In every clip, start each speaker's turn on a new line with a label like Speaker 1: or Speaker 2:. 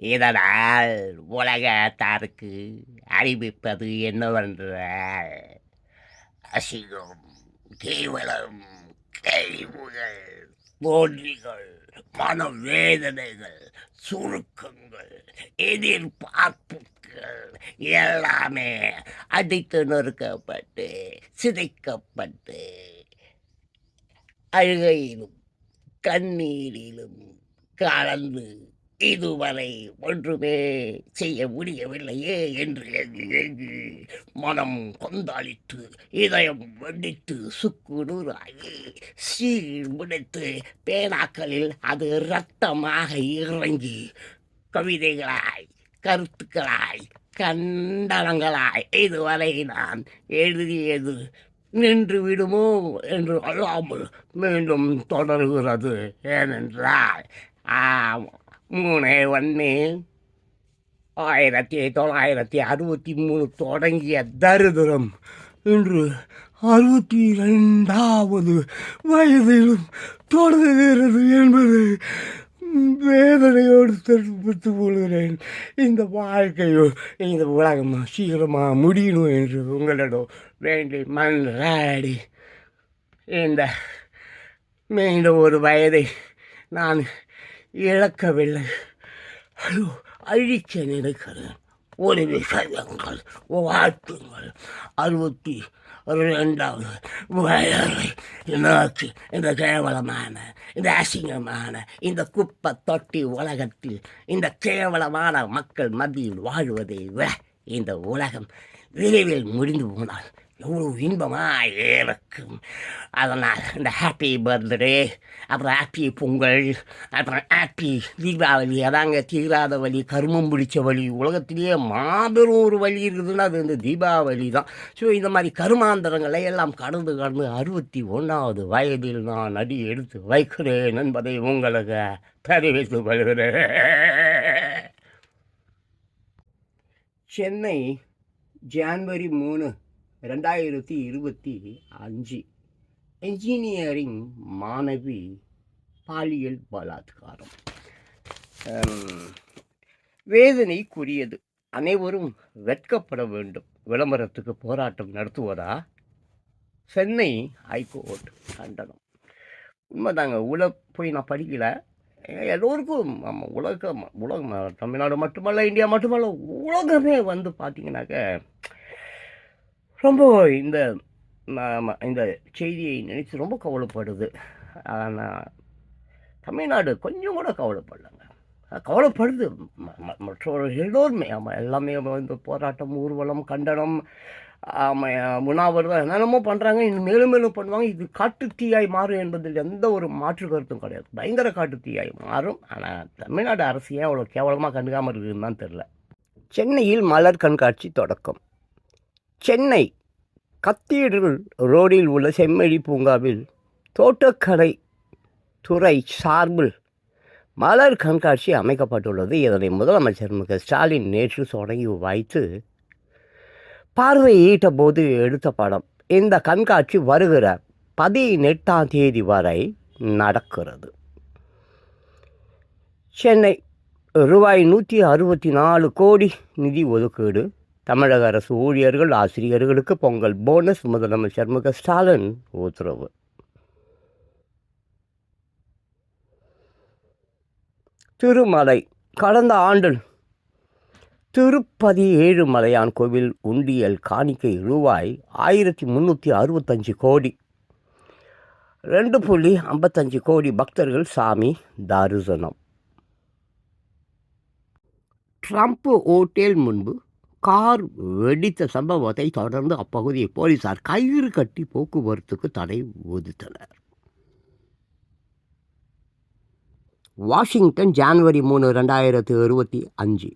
Speaker 1: இதனால் உலகத்தாருக்கு அறிவிப்பது என்னவென்றால் அசிங்கம் கேவலம் கழிவுகள் தோல்விகள் மனவேதனைகள் சுருக்கங்கள் எதிர்பார்ப்புகள் எல்லாமே அடித்து நொறுக்கப்பட்டு சிதைக்கப்பட்டு அழுகையிலும் கண்ணீரிலும் கலந்து இதுவரை ஒன்றுமே செய்ய முடியவில்லையே என்று எங்கு மனம் கொந்தாளித்து இதயம் வெடித்து சுக்கு நூறாகி சீர் முடித்து பேனாக்களில் அது இரத்தமாக இறங்கி கவிதைகளாய் கருத்துக்களாய் கண்டனங்களாய் இதுவரை நான் எழுதியது நின்று விடுமோ என்று அல்லாமல் மீண்டும் தொடர்கிறது ஏனென்றால் ஆம், மூணே ஒன்று. ஆயிரத்தி தொள்ளாயிரத்தி அறுபத்தி மூணு தொடங்கிய தருதரம். இன்று அறுபத்தி ரெண்டாவது வயதிலும் தொடங்குகிறது என்பது வேதனையோடு தெரிவித்துக் கொள்கிறேன். இந்த வாழ்க்கையோ இந்த உலகம் சீக்கிரமாக முடியணும் என்று உங்களிடம் வேண்டி மன்றாடி. இந்த மீண்டும் ஒரு வயதை நான் இழக்கவில்லை. ஐயோ அழிக்க நினைக்கிறேன். ஒரு விஷயங்கள் வாழ்த்துங்கள். அறுபத்தி ரெண்டாவது வயது நோக்கி இந்த கேவலமான இந்த அசிங்கமான இந்த குப்பை தொட்டி உலகத்தில் இந்த கேவலமான மக்கள் மத்தியில் வாழ்வதை விட இந்த உலகம் விரைவில் முடிந்து போனால் எவ்வளோ இன்பமாக இருக்கும். அதனால் இந்த ஹாப்பி பர்த்டே அப்புறம் ஹாப்பி பொங்கல் அப்புறம் ஹாப்பி தீபாவளி. அதாங்க தீராத வழி கருமம் பிடிச்ச வழி உலகத்திலேயே மாபெரும் ஒரு வழி இருக்குதுன்னா அது இந்த தீபாவளி தான். ஸோ இந்த மாதிரி கருமாந்தரங்களை எல்லாம் கடந்து கடந்து அறுபத்தி ஒன்றாவது வயதில் நான் அடி எடுத்து வைக்கிறேன் என்பதை உங்களுக்கு தெரிவித்துக் கொள்கிறேன். சென்னை ஜான்வரி மூணு ரெண்டாயிரத்தி இருபத்தி அஞ்சு என்ஜினியரிங் மாணவி பாலியல் பலாத்காரம். வேதனைக்குரியது அனைவரும் வெட்கப்பட வேண்டும். விளம்பரத்துக்கு போராட்டம் நடத்துவதா? சென்னை ஹைகோர்ட் கண்டனம். உண்மைதாங்க உல போய் நான் படிக்கல. எல்லோருக்கும் நம்ம உலகம் உலகம் தமிழ்நாடு மட்டுமல்ல இந்தியா மட்டுமல்ல உலகமே வந்து பார்த்தீங்கன்னாக்க ரொம்ப இந்த இந்த செய்தியை நினைத்து ரொம்ப கவலைப்படுது. ஆனால் தமிழ்நாடு கொஞ்சம் கூட கவலைப்படலைங்க. கவலைப்படுது. ம- ம- மற்றவர்கள் எல்லோருமே ஆமாம் எல்லாமே வந்து போராட்டம் ஊர்வலம் கண்டனம் ஆமாம் உண்ணாவிரதம் என்னென்னமோ பண்ணுறாங்க இன்னும் மேலும் மேலும் பண்ணுவாங்க. இது காட்டு தீயாய் மாறும் என்பதில் எந்த ஒரு மாற்று கருத்தும் கிடையாது. பயங்கர காட்டு தீயாய் மாறும். ஆனால் தமிழ்நாடு அரசு ஏன் அவ்வளோ கேவலமாக கண்டுக்காமல் இருக்குதுன்னு தான் தெரில சென்னையில் மலர் கண்காட்சி தொடக்கம். சென்னை கத்தீட்ரல் ரோடில் உள்ள செம்மொழி பூங்காவில் தோட்டக்கலை துறை சார்பில் மலர் கண்காட்சி அமைக்கப்பட்டுள்ளது. இதனை முதலமைச்சர் மு. க. ஸ்டாலின் நேற்று தொடங்கி வைத்து பார்வையிட்ட போது எடுத்த படம். இந்த கண்காட்சி வருகிற பதினெட்டாம் தேதி வரை நடக்கிறது. சென்னை ரூபாய் நூற்றி அறுபத்தி நாலு கோடி நிதி ஒதுக்கீடு தமிழக அரசு ஊழியர்கள் ஆசிரியர்களுக்கு பொங்கல் போனஸ் முதலமைச்சர் மு க ஸ்டாலின் உத்தரவு. திருமலை கடந்த ஆண்டு திருப்பதி ஏழுமலையான் கோவில் உண்டியல் காணிக்கை ரூபாய் ஆயிரத்தி முந்நூற்றி அறுபத்தஞ்சு கோடி. ரெண்டு புள்ளி ஐம்பத்தஞ்சு கோடி பக்தர்கள் சாமி தரிசனம். ட்ரம்ப் ஓட்டேல் முன்பு கார் வெடித்த சம்பவத்தை தொடர்ந்து அப்பகுதியை போலீசார் கயிறு கட்டி போக்குவரத்துக்கு தடை விதித்தனர். வாஷிங்டன் ஜான்வரி மூணு ரெண்டாயிரத்து இருபத்தி அஞ்சு.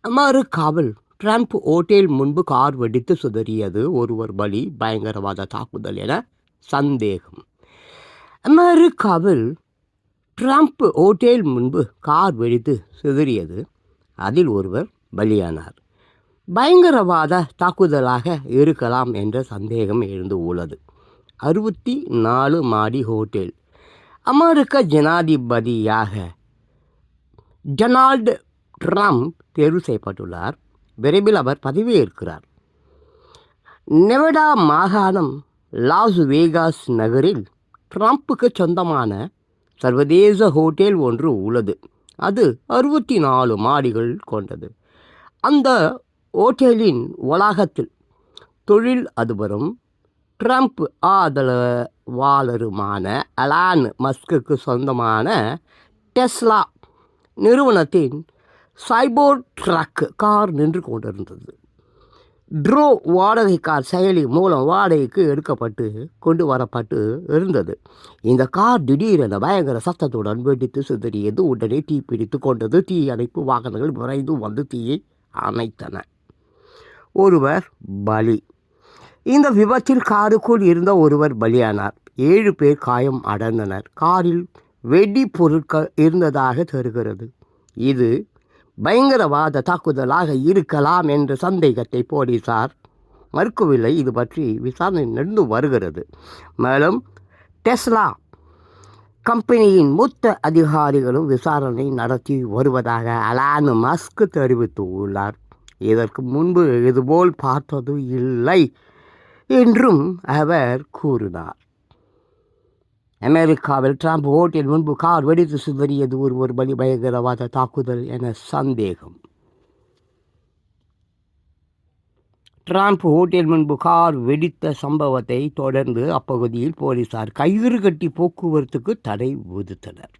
Speaker 1: அமெரிக்காவில் ட்ரம்ப் ஓட்டேல் முன்பு கார் வெடித்து சிதறியது. ஒருவர் பலி பயங்கரவாத தாக்குதல் என சந்தேகம். அமெரிக்காவில் ட்ரம்ப் ஓட்டேல் முன்பு கார் வெடித்து சிதறியது. அதில் ஒருவர் பலியானார். பயங்கரவாத தாக்குதலாக இருக்கலாம் என்ற சந்தேகம் எழுந்து உள்ளது. அறுபத்தி நாலு மாடி ஹோட்டல். அமெரிக்க ஜனாதிபதியாக டொனால்டு
Speaker 2: ட்ரம்ப் தேர்வு செய்யப்பட்டுள்ளார். விரைவில் அவர் பதவியேற்கிறார். நெவடா மாகாணம் லாஸ் வேகாஸ் நகரில் ட்ரம்ப்புக்கு சொந்தமான சர்வதேச ஹோட்டல் ஒன்று உள்ளது. அது அறுபத்தி நாலு மாடிகள் கொண்டது. அந்த ஓட்டலின் வளாகத்தில் தொழில் அதிபரும் ட்ரம்ப் ஆதரவாளருமான அலான் மஸ்குக்கு சொந்தமான டெஸ்லா நிறுவனத்தின் சைபோர் ட்ரக் கார் நின்று கொண்டிருந்தது. ட்ரோ வாடகை கார் செயலி மூலம் வாடகைக்கு எடுக்கப்பட்டு கொண்டு வரப்பட்டு இருந்தது. இந்த கார் திடீரென பயங்கர சத்தத்துடன் வெடித்து சிதறியது. உடனே தீ பிடித்து கொண்டது. தீ அணைப்பு வாகனங்கள் விரைந்து வந்து தீயை அணைத்தன ஒருவர் பலி. இந்த விபத்தில் காருக்குள் இருந்த ஒருவர் பலியானார். ஏழு பேர் காயம் அடைந்தனர். காரில் வெடி பொருட்கள் இருந்ததாக தெரிகிறது. இது பயங்கரவாத தாக்குதலாக இருக்கலாம் என்ற சந்தேகத்தை போலீசார் மறுக்கவில்லை. இது பற்றி விசாரணை நடந்து வருகிறது. மேலும் டெஸ்லா கம்பெனியின் மூத்த அதிகாரிகளும் விசாரணை நடத்தி வருவதாக அலான் மஸ்க் தெரிவித்துள்ளார். இதற்கு முன்பு இதுபோல் பார்த்தது இல்லை என்றும் அவர் கூறினார். அமெரிக்காவில் ட்ரம்ப் ஓட்டின் முன்பு கார் வெடித்து சிதறியது ஒரு ஒரு பலி பயங்கரவாத தாக்குதல் என சந்தேகம். ட்ரம்ப் ஹோட்டல் முன்பு கார் வெடித்த சம்பவத்தை தொடர்ந்து அப்பகுதியில் போலீசார் கயிறு கட்டி போக்குவரத்துக்கு தடை விதித்தனர்.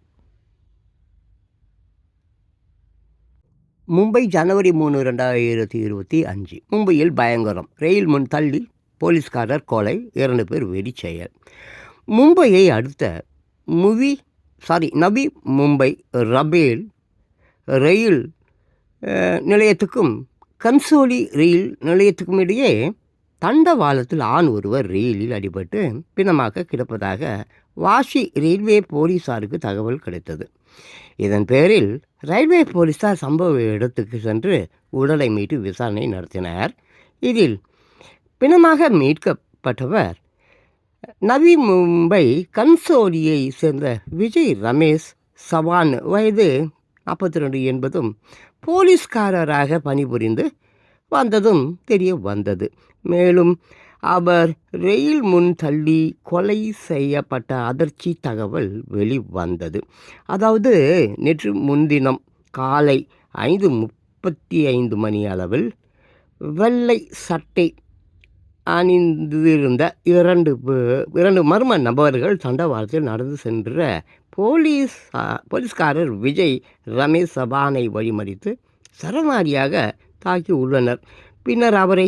Speaker 2: மும்பை ஜனவரி மூணு ரெண்டாயிரத்தி இருபத்தி அஞ்சு. மும்பையில் பயங்கரம். ரயில் முன் தள்ளி போலீஸ்காரர் கொலை இரண்டு பேர் வெடிச்செயல். மும்பையை அடுத்த முவி சாரி நபி மும்பை ரபேல் ரயில் நிலையத்துக்கும் கன்சோலி ரயில் நிலையத்துக்கும் இடையே தண்டவாளத்தில் ஆண் ஒருவர் ரயிலில் அடிபட்டு பிணமாக கிடப்பதாக வாஷி ரயில்வே போலீஸாருக்கு தகவல் கிடைத்தது. இதன் பேரில் ரயில்வே போலீசார் சம்பவ இடத்துக்கு சென்று உடலை மீட்டு விசாரணை நடத்தினர். இதில் பிணமாக மீட்கப்பட்டவர் நவி மும்பை கன்சோலியை சேர்ந்த விஜய் ரமேஷ் சவான். வயது நாற்பத்தி ரெண்டு என்பதும் போலீஸ்காரராக பணிபுரிந்து வந்ததும் தெரிய வந்தது. மேலும் அவர் ரயில் முன் தள்ளி கொலை செய்யப்பட்ட அதிர்ச்சி தகவல் வெளிவந்தது. அதாவது நேற்று முன்தினம் காலை ஐந்து முப்பத்தி ஐந்து மணி அளவில் வெள்ளை சட்டை அணிந்திருந்த இரண்டு இரண்டு மர்ம நபர்கள் தண்டவாளத்தில் நடந்து சென்ற போலீஸ் போலீஸ்காரர் விஜய் ரமேஷ் சபானை வழிமறித்து சரமாரியாக தாக்கி உள்ளனர். பின்னர் அவரை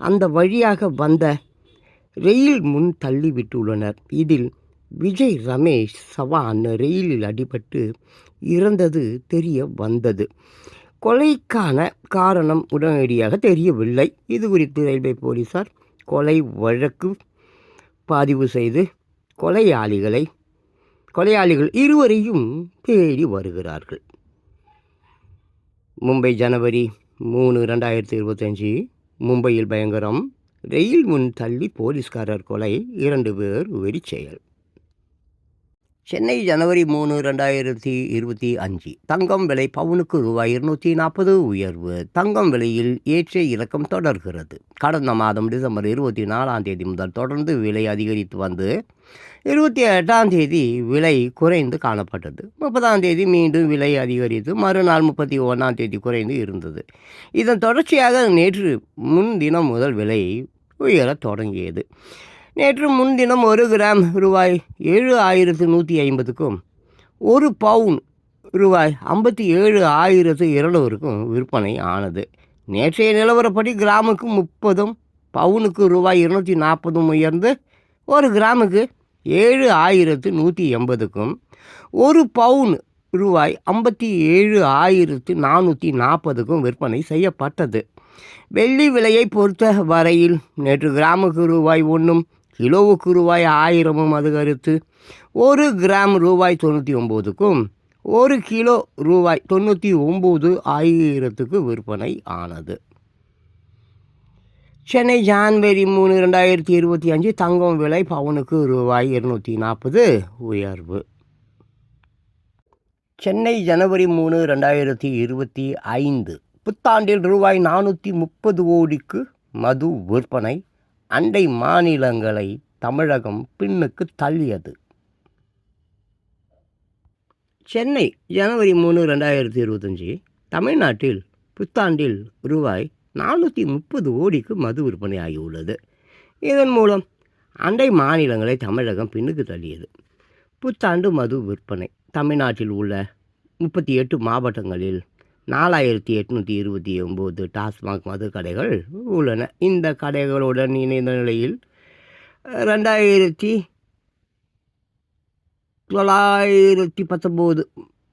Speaker 2: அந்த வழியாக வந்த ரயில் முன் தள்ளிவிட்டுள்ளனர் இதில் விஜய் ரமேஷ் சவான் ரயிலில் அடிபட்டு இறந்தது தெரிய வந்தது. கொலைக்கான காரணம் உடனடியாக தெரியவில்லை. இது குறித்து ரயில்வே போலீசார் கொலை வழக்கு பதிவு செய்து கொலையாளிகளை கொலையாளிகள் இருவரையும் தேடி வருகிறார்கள். மும்பை ஜனவரி மூணு ரெண்டாயிரத்தி இருபத்தஞ்சி மும்பையில் பயங்கரம் ரயில் முன் தள்ளி போலீஸ்காரர் கொலை இரண்டு பேர் வெறிச்செயல் சென்னை ஜனவரி மூணு ரெண்டாயிரத்தி இருபத்தி அஞ்சு. தங்கம் விலை பவுனுக்கு ரூபாய் இருநூற்றி நாற்பது உயர்வு. தங்கம் விலையில் ஏற்ற இறக்கம் தொடர்கிறது. கடந்த மாதம் டிசம்பர் இருபத்தி நாலாம் தேதி முதல் தொடர்ந்து விலை அதிகரித்து வந்து இருபத்தி எட்டாம் தேதி விலை குறைந்து காணப்பட்டது. முப்பதாம் தேதி மீண்டும் விலை அதிகரித்து மறுநாள் முப்பத்தி ஒன்றாம் தேதி குறைந்து இருந்தது. இதன் தொடர்ச்சியாக நேற்று முன்தினம் முதல் விலை உயரத் தொடங்கியது. நேற்று முன்தினம் ஒரு கிராம் ரூபாய் ஏழு ஆயிரத்து நூற்றி ஐம்பதுக்கும் ஒரு பவுன் ரூபாய் ஐம்பத்தி ஏழு ஆயிரத்து இருநூறுக்கும் விற்பனை ஆனது. நேற்றைய நிலவரப்படி கிராமுக்கு முப்பதும் பவுனுக்கு ரூபாய் இருநூற்றி நாற்பதும் உயர்ந்து ஒரு கிராமுக்கு ஏழு ஆயிரத்து நூற்றி எண்பதுக்கும் ஒரு பவுன் ரூபாய் ஐம்பத்தி ஏழு ஆயிரத்து நானூற்றி நாற்பதுக்கும் விற்பனை செய்யப்பட்டது. வெள்ளி விலையை பொறுத்த வரையில் நேற்று கிராமுக்கு ரூபாய் ஒன்றும் கிலோவுக்கு ரூபாய் ஆயிரமும் அதிகரித்து ஒரு கிராம் ரூபாய் தொண்ணூற்றி ஒம்போதுக்கும் ஒரு கிலோ ரூபாய் தொண்ணூற்றி ஒம்பது ஆயிரத்துக்கு விற்பனை ஆனது. சென்னை ஜான்வரி மூணு ரெண்டாயிரத்தி இருபத்தி அஞ்சு தங்கம் விலை பவுனுக்கு ரூபாய் இருநூற்றி நாற்பது. உயர்வு. சென்னை ஜனவரி மூணு ரெண்டாயிரத்தி இருபத்தி ஐந்து. புத்தாண்டில் ரூபாய் நானூற்றி முப்பது கோடிக்கு மது விற்பனை. அண்டை மாநிலங்களை தமிழகம் பின்னுக்கு தள்ளியது. சென்னை ஜனவரி மூணு ரெண்டாயிரத்தி இருபத்தஞ்சி தமிழ்நாட்டில் புத்தாண்டில் ரூபாய் நானூற்றி முப்பது கோடிக்கு மது விற்பனை ஆகியுள்ளது இதன் மூலம் அண்டை மாநிலங்களை தமிழகம் பின்னுக்கு தள்ளியது. புத்தாண்டு மது விற்பனை. தமிழ்நாட்டில் உள்ள முப்பத்தி எட்டு மாவட்டங்களில் நாலாயிரத்தி எட்நூற்றி இருபத்தி ஒம்பது டாஸ்மாக் மது கடைகள் உள்ளன. இந்த கடைகளுடன் இணைந்த நிலையில் ரெண்டாயிரத்தி தொள்ளாயிரத்தி பத்தொம்போது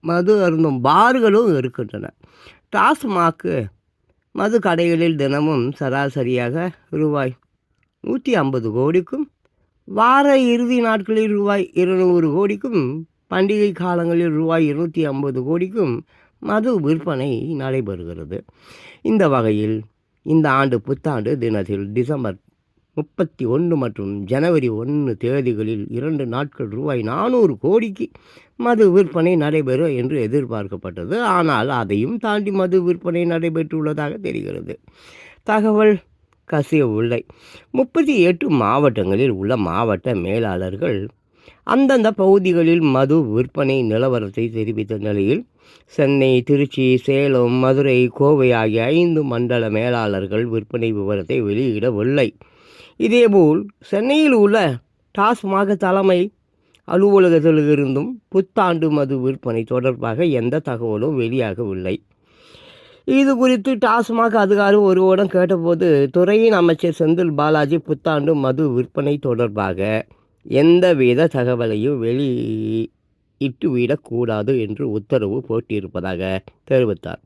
Speaker 2: மது அருந்தும் பார்களும் இருக்கின்றன. டாஸ்மாக்கு மது கடைகளில் தினமும் சராசரியாக ரூபாய் நூற்றி ஐம்பது கோடிக்கும் வார இறுதி நாட்களில் ரூபாய் இருநூறு கோடிக்கும் பண்டிகை காலங்களில் ரூபாய் இருநூற்றி ஐம்பது கோடிக்கும் மது விற்பனை நடைபெறுகிறது. இந்த வகையில் இந்த ஆண்டு புத்தாண்டு தினத்தில் டிசம்பர் முப்பத்தி ஒன்று மற்றும் ஜனவரி ஒன்று தேதிகளில் இரண்டு நாட்கள் ரூபாய் நானூறு கோடிக்கு மது விற்பனை நடைபெறும் என்று எதிர்பார்க்கப்பட்டது. ஆனால் அதையும் தாண்டி மது விற்பனை நடைபெற்றுள்ளதாக தெரிகிறது. தகவல் கசியவில்லை முப்பத்தி எட்டு மாவட்டங்களில் உள்ள மாவட்ட மேலாளர்கள் அந்தந்த பகுதிகளில் மது விற்பனை நிலவரத்தை தெரிவித்த நிலையில் சென்னை திருச்சி சேலம் மதுரை கோவை ஆகிய ஐந்து மண்டல மேலாளர்கள் விற்பனை விவரத்தை வெளியிடவில்லை. இதேபோல் சென்னையில் உள்ள டாஸ்மாக தலைமை அலுவலகத்திலிருந்தும் புத்தாண்டு மது விற்பனை தொடர்பாக எந்த தகவலும் வெளியாகவில்லை. இது குறித்து டாஸ்மாக் அதிகாரி ஒருவரிடம் கேட்டபோது துறையின் அமைச்சர் செந்தில் பாலாஜி புத்தாண்டு மது விற்பனை தொடர்பாக எந்தவித தகவலையும் வெளியிட்டுவிடக்கூடாது என்று உத்தரவு போட்டியிருப்பதாக தெரிவித்தார்.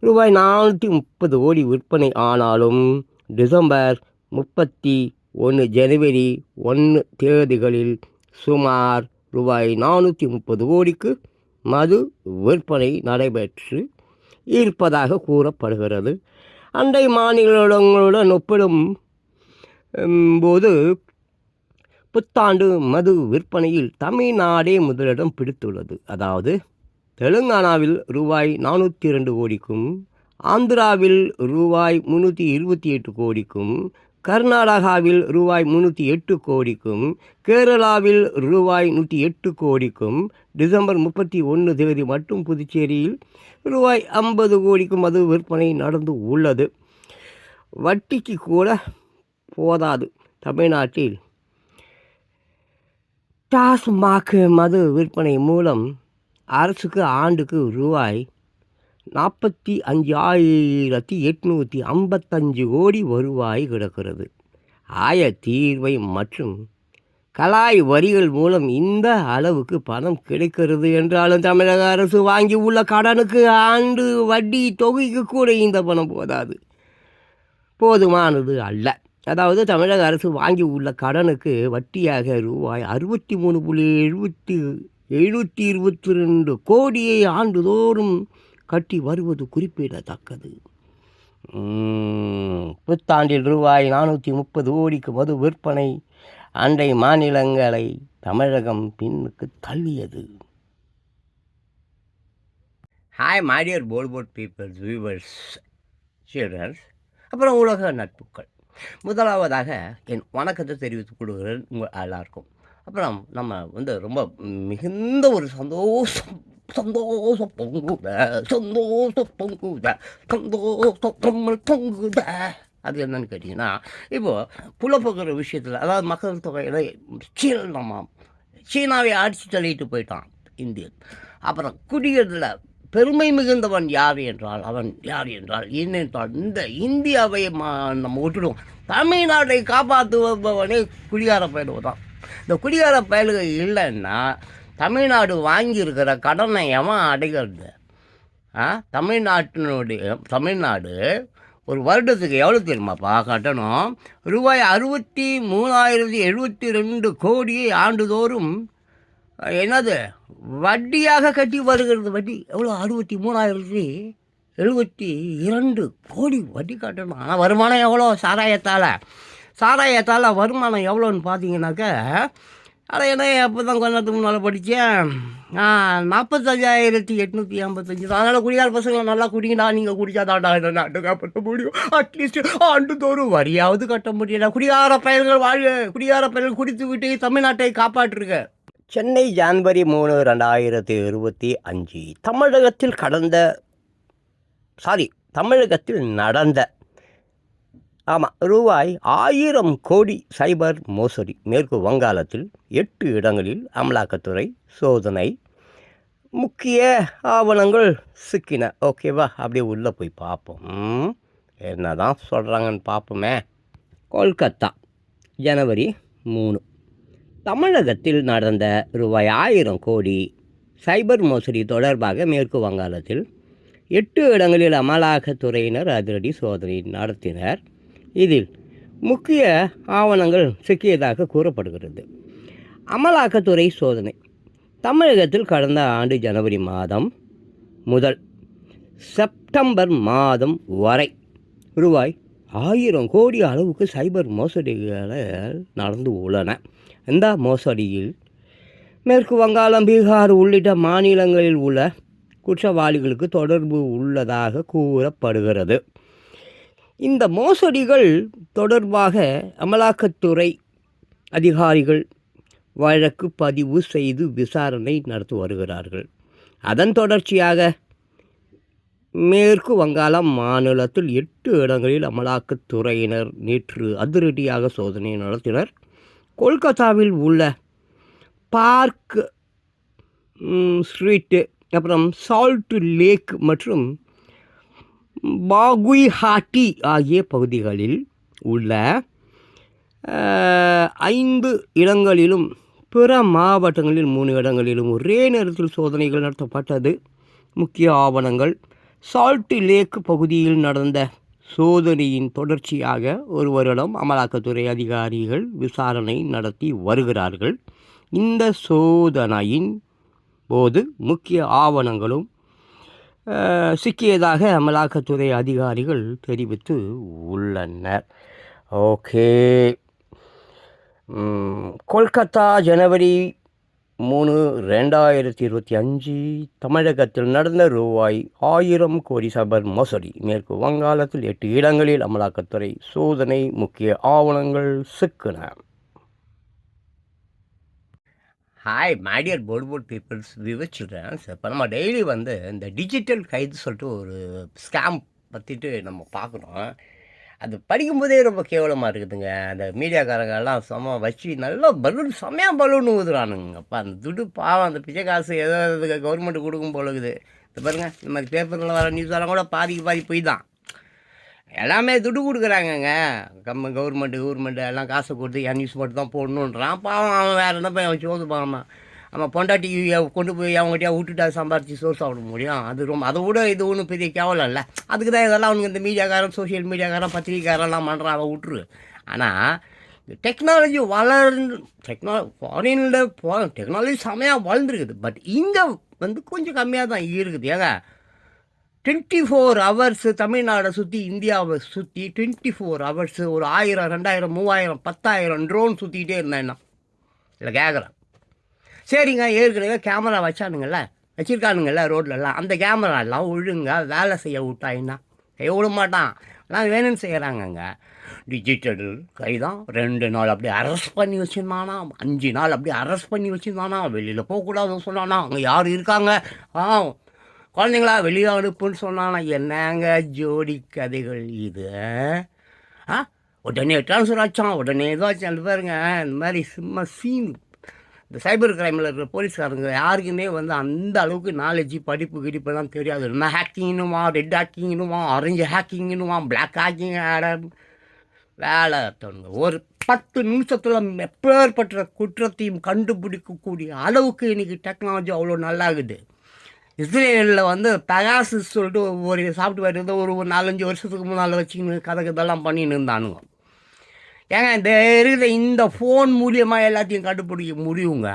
Speaker 2: ரூபாய் நானூற்றி முப்பது கோடி விற்பனை ஆனாலும் டிசம்பர் முப்பத்தி ஒன்று ஜனவரி ஒன்று தேதிகளில் சுமார் ரூபாய் நானூற்றி முப்பது கோடிக்கு மது விற்பனை நடைபெற்று இருப்பதாக கூறப்படுகிறது. அண்டை மாநிலங்களுடன் ஒப்பிடும் போது புத்தாண்டு மது விற்பனையில் தமிழ்நாடே முதலிடம் பிடித்துள்ளது. அதாவது தெலுங்கானாவில் ரூபாய் நானூற்றி ரெண்டு கோடிக்கும் ஆந்திராவில் ரூபாய் முந்நூற்றி இருபத்தி எட்டு கோடிக்கும் கர்நாடகாவில் ரூபாய் முந்நூற்றி எட்டு கோடிக்கும் கேரளாவில் ரூபாய் நூற்றி எட்டு கோடிக்கும் டிசம்பர் முப்பத்தி ஒன்று தேதி மட்டும் புதுச்சேரியில் ரூபாய் ஐம்பது கோடிக்கும் மது விற்பனை நடந்து உள்ளது. வட்டிக்கு கூட போதாது. தமிழ்நாட்டில் டாஸ்மாக் மது விற்பனை மூலம் அரசுக்கு ஆண்டுக்கு ரூபாய் நாற்பத்தி அஞ்சு ஆயிரத்தி எட்நூற்றி ஐம்பத்தஞ்சு கோடி வருவாய் கிடக்கிறது. ஆய தீர்வை மற்றும் கலாய் வரிகள் மூலம் இந்த அளவுக்கு பணம் கிடைக்கிறது என்றாலும் தமிழக அரசு வாங்கி உள்ள கடனுக்கு ஆண்டு வட்டி தொகைக்கு கூட இந்த பணம் போதாது. போதுமானது அல்ல. அதாவது தமிழக அரசு வாங்கி உள்ள கடனுக்கு வட்டியாக ரூபாய் அறுபத்தி மூணு புள்ளி எழுபத்தி எழுநூற்றி இருபத்தி ரெண்டு கோடியை ஆண்டுதோறும் கட்டி வருவது குறிப்பிடத்தக்கது. புத்தாண்டில் ரூபாய் நானூற்றி முப்பது கோடிக்கு மது விற்பனை அண்டை மாநிலங்களை தமிழகம் பின்னுக்கு தள்ளியது. ஹாய் மாடியர் போல்போட் பீப்பிள்ஸ் வியூவர்ஸ் சில்ட்ரன்ஸ் அப்புறம் உலக நட்புகள் முதலாவதாக என் வணக்கத்தை தெரிவித்துக் கொள்கிறேன் உங்கள் எல்லாருக்கும். அப்புறம் நம்ம வந்து ரொம்ப மிகுந்த ஒரு சந்தோஷம் சந்தோஷம் பொங்குத சந்தோஷம் பொங்குத. சந்தோஷம் பொங்கல் பொங்குத அது என்னன்னு கேட்டிங்கன்னா இப்போது புலப்போக்குற விஷயத்தில் அதாவது மக்கள் தொகையில் சீனா சீனாவை அடித்து தள்ளிட்டு போயிட்டான் இந்தியன். அப்புறம் குடியேறல பெருமை மிகுந்தவன் யார் என்றால் அவன் யார் என்றால் என்னென்றால் இந்த இந்தியாவை மா- நம்ம விட்டுடுவோம். தமிழ்நாட்டை காப்பாற்றுபவனே குடிகார பயலுக தான் இந்த குடிகார பயலுக இல்லைன்னா தமிழ்நாடு வாங்கியிருக்கிற கடனை எவன் அடைகிறது? ஆ? தமிழ்நாட்டினுடைய தமிழ்நாடு ஒரு வருடத்துக்கு எவ்வளோ தெரியுமாப்பா கட்டணம்? ரூபாய் அறுபத்தி மூணாயிரத்தி எழுபத்தி ரெண்டு கோடியை ஆண்டுதோறும் என்னது வட்டியாக கட்டி வருகிறது வட்டி. எவ்வளோ? அறுபத்தி மூணாயிரத்தி எழுபத்தி இரண்டு கோடி வட்டி கட்டணும். ஆனால் வருமானம் எவ்வளோ? சாராயத்தால். சாராயத்தால் வருமானம் எவ்வளோன்னு பார்த்தீங்கன்னாக்க
Speaker 1: அட என்ன அப்போ தான் கொஞ்ச நேரத்துக்கு முன்னால் படித்தேன் நாற்பத்தஞ்சாயிரத்தி எட்நூற்றி ஐம்பத்தஞ்சு. அதனால் குடிகார பசங்களை நல்லா குடிங்கடா நீங்கள் குடிச்சாதாண்டா இந்த நாட்டை காப்பாற்ற முடியும். அட்லீஸ்ட் ஆண்டுதோறும் வரியாவது கட்ட முடியல. குடிகார பயல்கள் வாழ்க. குடிகார பயல்கள் குடித்து விட்டு தமிழ்நாட்டை காப்பாற்றுருக்க
Speaker 2: சென்னை ஜான்வரி மூணு ரெண்டாயிரத்தி இருபத்தி அஞ்சு. தமிழகத்தில் கடந்த சாரி தமிழகத்தில் நடந்த ஆமாம் ரூபாய் ஆயிரம் கோடி சைபர் மோசடி. மேற்கு வங்காளத்தில் எட்டு இடங்களில் அமலாக்கத்துறை சோதனை. முக்கிய ஆவணங்கள் சிக்கின. ஓகேவா அப்படியே உள்ளே போய் பார்ப்போம். என்ன தான் சொல்கிறாங்கன்னு பார்ப்போமே. கொல்கத்தா ஜனவரி மூணு. தமிழகத்தில் நடந்த ரூபாய் ஆயிரம் கோடி சைபர் மோசடி தொடர்பாக மேற்கு வங்காளத்தில் எட்டு இடங்களில் அமலாக்கத்துறையினர் அதிரடி சோதனை நடத்தினர். இதில் முக்கிய ஆவணங்கள் சிக்கியதாக கூறப்படுகிறது. அமலாக்கத்துறை சோதனை. தமிழகத்தில் கடந்த ஆண்டு ஜனவரி மாதம் முதல் செப்டம்பர் மாதம் வரை ரூபாய் ஆயிரம் கோடி அளவுக்கு சைபர் மோசடிகள் நடந்து உள்ளன. இந்த மோசடியில் மேற்கு வங்காளம் பீகார் உள்ளிட்ட மாநிலங்களில் உள்ள குற்றவாளிகளுக்கு தொடர்பு உள்ளதாக கூறப்படுகிறது. இந்த மோசடிகள் தொடர்பாக அமலாக்கத்துறை அதிகாரிகள் வழக்கு பதிவு செய்து விசாரணை நடத்தி வருகிறார்கள். அதன் தொடர்ச்சியாக மேற்கு வங்காளம் மாநிலத்தில் எட்டு இடங்களில் அமலாக்கத்துறையினர் நேற்று அதிரடியாக சோதனை நடத்தினர். கொல்கத்தாவில் உள்ள பார்க் ஸ்ட்ரீட்டு அப்புறம் சால்ட் லேக் மற்றும் பாகுய்ஹாட்டி ஆகிய பகுதிகளில் உள்ள ஐந்து இடங்களிலும் பிற மாவட்டங்களில் மூணு இடங்களிலும் ஒரே நேரத்தில் சோதனைகள் நடத்தப்பட்டது. முக்கிய ஆவணங்கள். சால்ட் லேக் பகுதியில் நடந்த சோதனையின் தொடர்ச்சியாக ஒரு வருடம் அமலாக்கத்துறை அதிகாரிகள் விசாரணை நடத்தி வருகிறார்கள். இந்த சோதனையின் போது முக்கிய ஆவணங்களும் சிக்கியதாக அமலாக்கத்துறை அதிகாரிகள் தெரிவித்து உள்ளனர். ஓகே. கொல்கத்தா ஜனவரி மூணு ரெண்டாயிரத்தி இருபத்தி அஞ்சு தமிழகத்தில் நடந்த ரூபாய் ஆயிரம் கோடி சபர் மோசடி. மேற்கு வங்காளத்தில் எட்டு இடங்களில் அமலாக்கத்துறை சோதனை முக்கிய ஆவணங்கள் சிக்கின. ஹாய் மேடியர் போர்டு போர்ட் பீப்புள்ஸ் விவர் சில்ட்ரன்ஸ் இப்போ நம்ம டெய்லி வந்து இந்த டிஜிட்டல் கைது சொல்லிட்டு ஒரு ஸ்கேம் பற்றிட்டு நம்ம பார்க்குறோம் அது படிக்கும்போதே ரொம்ப கேவலமாக இருக்குதுங்க. அந்த மீடியாக்காரங்கெல்லாம் செம்ம வச்சு நல்லா பலூன் செம்மையாக பலூன் ஊதுறானுங்கப்பா அந்த துடு பாவம் அந்த பிச்சை காசு ஏதோ இதுக்கு கவர்மெண்ட் கொடுக்கும் போல இருக்குது. இது பாருங்கள் இந்த மாதிரி பேப்பரில் வர நியூஸ் எல்லாம் கூட பாதிக்கு பாதி போய் தான் எல்லாமே துட்டு கொடுக்குறாங்கங்க. கம்ம கவர்மெண்ட்டு கவர்மெண்ட்டு எல்லாம் காசு கொடுத்து என் நியூஸ் மட்டும் தான் போடணுன்றான். பாவம் அவன் வேறு என்ன போய் அவன் சோது பாவன் அவன் பொண்டாட்டி கொண்டு போய் அவங்ககிட்டயா விட்டுட்டு சம்பாரித்து சோறு சாப்பிட முடியும்? அது ரொம்ப அதை விட இது ஒன்றும் பெரிய கேவலம் இல்லை. அதுக்கு தான் இதெல்லாம் அவனுக்கு இந்த மீடியாக்காரன் சோஷியல் மீடியாக்காரன் பத்திரிக்கைக்காரெல்லாம் பண்ணுறான் அவன் விட்டுரு. ஆனால் இந்த டெக்னாலஜி வளர்ந்து டெக்னா ஃபாரினில் போ டெக்னாலஜி செமையாக வளர்ந்துருக்குது. பட் இங்கே வந்து கொஞ்சம் கம்மியாக தான் இருக்குது. ஏங்க? டுவெண்ட்டி ஃபோர் ஹவர்ஸு தமிழ்நாடை சுற்றி இந்தியாவை சுற்றி டுவெண்ட்டி ஃபோர் ஹவர்ஸு ஒரு ஆயிரம் ரெண்டாயிரம் மூவாயிரம் பத்தாயிரம் ட்ரோன் சுற்றிக்கிட்டே இருந்தேன் என்ன இல்லை கேட்குறேன் சரிங்க ஏற்கனவே கேமரா வச்சானுங்கள்ல வச்சுருக்கானுங்கள்ல ரோட்லலாம். அந்த கேமராலாம் ஒழுங்காக வேலை செய்ய விட்டாயின்னா கை விட மாட்டான். ஆனால் வேணும்னு செய்கிறாங்கங்க டிஜிட்டல் கைதான் ரெண்டு நாள் அப்படியே அரெஸ்ட் பண்ணி வச்சுருந்தானா? அஞ்சு நாள் அப்படியே அரெஸ்ட் பண்ணி வச்சுருந்தானா? வெளியில் போகக்கூடாதுன்னு சொன்னானா? அங்கே யார் இருக்காங்க? ஆ குழந்தைங்களா வெளியே அனுப்புன்னு சொன்னானா என்னங்க ஜோடி கதைகள் இது ஆ? உடனே ட்ரான்ஸ்ஃபர் ஆச்சான் உடனே ஏதாச்சும் அந்த பாருங்க இந்த மாதிரி சும்மா சீன் இந்த சைபர் கிரைமில் இருக்கிற போலீஸ்காரங்க யாருக்குமே வந்து அந்த அளவுக்கு நாலேஜ் படிப்பு கிடிப்பெல்லாம் தெரியாது. நம்ம ஹேக்கிங்னுமா ரெட் ஹேக்கிங்னுமா ஆரஞ்சு ஹேக்கிங்னுமா பிளாக் ஹேக்கிங் வேலை தோணுங்க. ஒரு பத்து நிமிஷத்தில் எப்பேற்பட்ட குற்றத்தையும் கண்டுபிடிக்கக்கூடிய அளவுக்கு இன்றைக்கி டெக்னாலஜி அவ்வளோ நல்லாகுது. இஸ்ரேலில் வந்து பெகாசிஸ் சொல்லிட்டு ஒரு சாஃப்ட்வேர் இருந்து ஒரு ஒரு நாலஞ்சு வருஷத்துக்கு முன்னால் வச்சுக்கின்னு கதை கதெல்லாம் பண்ணின்னு இருந்தானுங்க. ஏங்க இந்த இருக்கிற இந்த ஃபோன் மூலியமாக எல்லாத்தையும் கண்டுபிடிக்க முடியுங்க?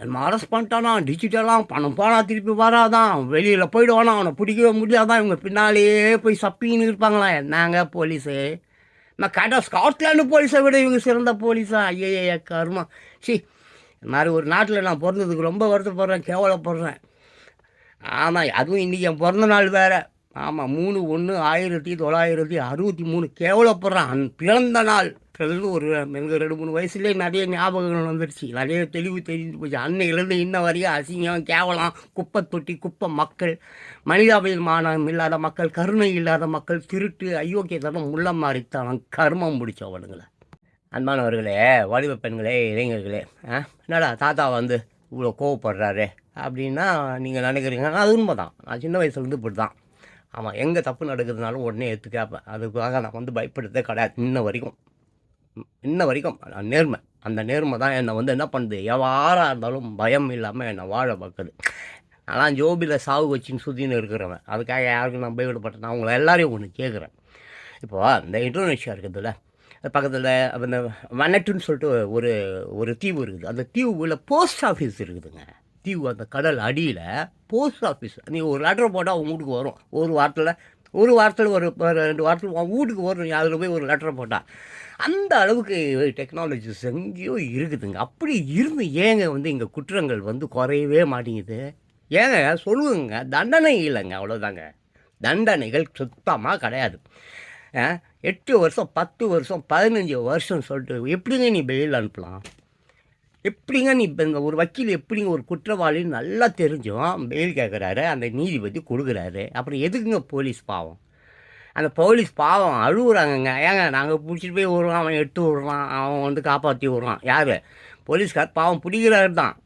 Speaker 2: நம்ம அரெஸ்ட் பண்ணிட்டானா டிஜிட்டலாக பணம் போனால் திருப்பி வராதான் வெளியில் போயிடுவானா அவனை பிடிக்கவே முடியாதான் இவங்க பின்னாலேயே போய் சப்பின்னு இருப்பாங்களா? என்னங்க போலீஸு நான் கடை ஸ்காட்லாண்டு போலீஸை விட இவங்க சிறந்த போலீஸா ஐயே கருமா. சி
Speaker 1: இந்த மாதிரி ஒரு நாட்டில் நான் பிறந்ததுக்கு ரொம்ப வருத்தப்படுறேன் கேவலப்படுறேன். ஆமாம் அதுவும் இன்றைக்கி என் பிறந்த நாள் வேறு. ஆமாம் மூணு ஒன்று ஆயிரத்தி தொள்ளாயிரத்தி அறுபத்தி மூணு கேவலப்படுறான். அன் பிறந்த நாள். பிறந்து ஒரு எனக்கு ரெண்டு மூணு வயசுலேயே நிறைய ஞாபகங்கள் வந்துருச்சு. நிறைய தெளிவு தெரிஞ்சு போச்சு. அன்னையிலேருந்து இன்ன வரையும் அசிங்கம் கேவலம் குப்பை தொட்டி குப்பை மக்கள் மனிதாபிமானம் இல்லாத மக்கள் கருணை இல்லாத மக்கள் திருட்டு அயோக்கியத்தனம் முள்ள மாறித்தான். கர்மம் முடித்தவனுங்களை அன்பானவர்களே வடிவ பெண்களே இளைஞர்களே ஆ என்னடா தாத்தா வந்து இவ்வளோ கோவப்படுறாரு? அப்படின்னா நீங்கள் நினைக்கிறீங்க. அது உண்மை தான் நான் சின்ன வயசுலேருந்து இப்படி தான் ஆமாம் எங்கே தப்பு நடக்குதுனாலும் உடனே எடுத்து கேட்பேன் அதுக்காக நான் வந்து பயப்படுறதே கிடையாது. இன்ன வரைக்கும். இன்ன வரைக்கும். நான் நேர்மை. அந்த நேர்மை தான் என்னை வந்து என்ன பண்ணுது? எவ்வாறாக இருந்தாலும் பயம் இல்லாமல் என்னை வாழ பார்க்குது ஆனால் ஜோபியில் சாவு வச்சுன்னு சுற்றின்னு இருக்கிறவன். அதுக்காக யாருக்கும் நான் பயப்படப்பட்டேன். நான் அவங்கள எல்லாரையும் ஒன்று கேட்குறேன் இப்போ இந்த இந்தோனேஷியா இருக்குதுல்ல. பக்கத்தில் இந்த வனட்டுன்னு சொல்லிட்டு ஒரு ஒரு தீவு இருக்குது. அந்த தீவுல போஸ்ட் ஆஃபீஸ் இருக்குதுங்க. தீவு அந்த கடல் அடியில் போஸ்ட் ஆஃபீஸ் நீங்கள் ஒரு லெட்டர் போட்டால் உங்கள் வீட்டுக்கு வரும். ஒரு வாரத்தில் ஒரு வாரத்தில் ஒரு ரெண்டு வாரத்தில் உன் வீட்டுக்கு வரும். அதில் போய் ஒரு லெட்டர் போட்டால் அந்த அளவுக்கு டெக்னாலஜிஸ் எங்கேயோ இருக்குதுங்க. அப்படி இருந்து ஏங்க வந்து இங்கே குற்றங்கள் வந்து குறையவே மாட்டேங்குது? ஏங்க சொல்லுங்க. தண்டனை இல்லைங்க அவ்வளோதாங்க தண்டனைகள் சுத்தமாக கிடையாது. எட்டு வருஷம் பத்து வருஷம் பதினஞ்சு வருஷம் சொல்லிட்டு எப்படிங்க நீ பெயில் அனுப்பலாம்? எப்படிங்க நீ இப்போ இந்த ஒரு வக்கீல் எப்படிங்க ஒரு குற்றவாளி? நல்லா தெரிஞ்சும். பெயில் கேட்குறாரு அந்த நீதிபதி கொடுக்குறாரு. அப்புறம் எதுக்குங்க போலீஸ் பாவம்? அந்த போலீஸ் பாவம் அழுகுறாங்கங்க. ஏங்க நாங்கள் பிடிச்சிட்டு போய் விடுறான் அவன் எட்டு விடுறான் அவன் வந்து காப்பாற்றி விடுறான். யார்? போலீஸ்கார் பாவம் பிடிக்கிறாரு தான்.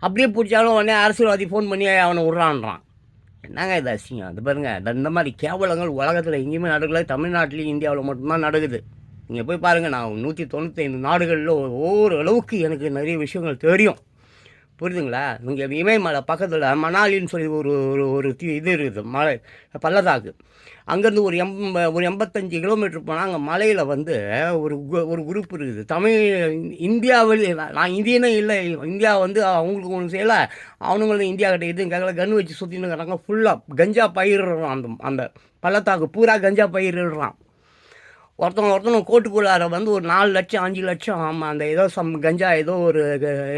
Speaker 1: அப்படியே பிடிச்சாலும் உடனே அரசியல்வாதி ஃபோன் பண்ணி அவனை விட்றான்றான். என்னங்க இது அசிங்கம்? அது பாருங்க இந்த- இந்த மாதிரி கேவலங்கள் உலகத்தில் எங்கேயுமே நடக்கல. தமிழ்நாட்டிலையும் இந்தியாவில் மட்டும்தான் நடக்குது. நீங்கள் போய் பாருங்கள் நான் நூற்றி தொண்ணூத்தைந்து நாடுகளில் ஒவ்வொரு அளவுக்கு எனக்கு நிறைய விஷயங்கள் தெரியும். புரியுதுங்களா? இங்கே இமயமலை பக்கத்தில் மணாலின்னு சொல்லி ஒரு ஒரு ஒரு தி- இது இருக்குது மலை பள்ளத்தாக்கு. அங்கேருந்து ஒரு எம் ஒரு எண்பத்தஞ்சு கிலோமீட்டர் போனால் அங்கே மலையில் வந்து ஒரு ஒரு குரூப் இருக்குது. தமிழ் இந்தியாவில் நான் இந்தியனே இல்லை இந்தியா வந்து அவங்களுக்கு ஒன்றும் செய்யலை அவனுங்களும் இந்தியா கிட்ட இது கேட்கல கன் வச்சு சுற்றின்னு கேட்டாங்க ஃபுல்லாக கஞ்சா பயிரிடுறான் அந்த அந்த பள்ளத்தாக்கு பூரா கஞ்சா பயிரிடுறான். ஒருத்தவங்க ஒருத்தவங்க கோட்டுக்குள்ளார வந்து ஒரு நாலு லட்சம் அஞ்சு லட்சம் ஆமாம் அந்த ஏதோ சம் கஞ்சா ஏதோ ஒரு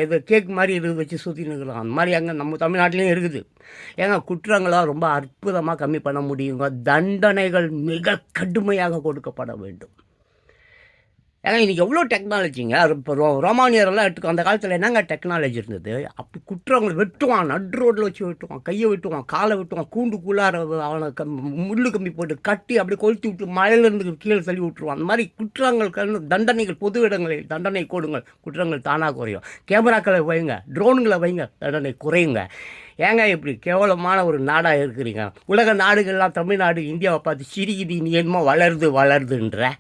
Speaker 1: ஏதோ கேக் மாதிரி இது வச்சு சுற்றின்னு அந்த மாதிரி அங்கே நம்ம தமிழ்நாட்டிலையும் இருக்குது. ஏங்க குற்றங்களாக ரொம்ப அற்புதமாக கம்மி பண்ண முடியுங்க. தண்டனைகள் மிக கடுமையாக கொடுக்கப்பட வேண்டும். ஏன்னா இன்றைக்கி எவ்வளோ டெக்னாலஜிங்க இப்போ ரோ ரோமானியரெல்லாம் எடுத்துக்கோ அந்த காலத்தில் என்னங்க டெக்னாலஜி இருந்தது? அப்படி குற்றவங்களை வெட்டுவான் நடு ரோட்டில் வச்சு வெட்டுவான் கையை வெட்டுவான் காலை வெட்டுவான் கூண்டுக்குள்ளார அவனை கம் முள்ளு கம்பி போட்டு கட்டி அப்படியே கொளுத்தி விட்டு மலையிலேருந்து கீழே தள்ளி விட்டுருவான். அந்த மாதிரி குற்றங்கள் கண்ணு தண்டனைகள் பொது இடங்களில் தண்டனை கொடுங்கள் குற்றங்கள் தானாக குறையும். கேமராக்களை வைங்க ட்ரோன்களை வைங்க தண்டனை குறையுங்க. ஏங்க இப்படி கேவலமான ஒரு நாடாக இருக்கிறீங்க? உலக நாடுகள்லாம் தமிழ்நாடு இந்தியாவை பார்த்து சிரிக்குது நீ என்னமோ வளருது வளருதுன்ற.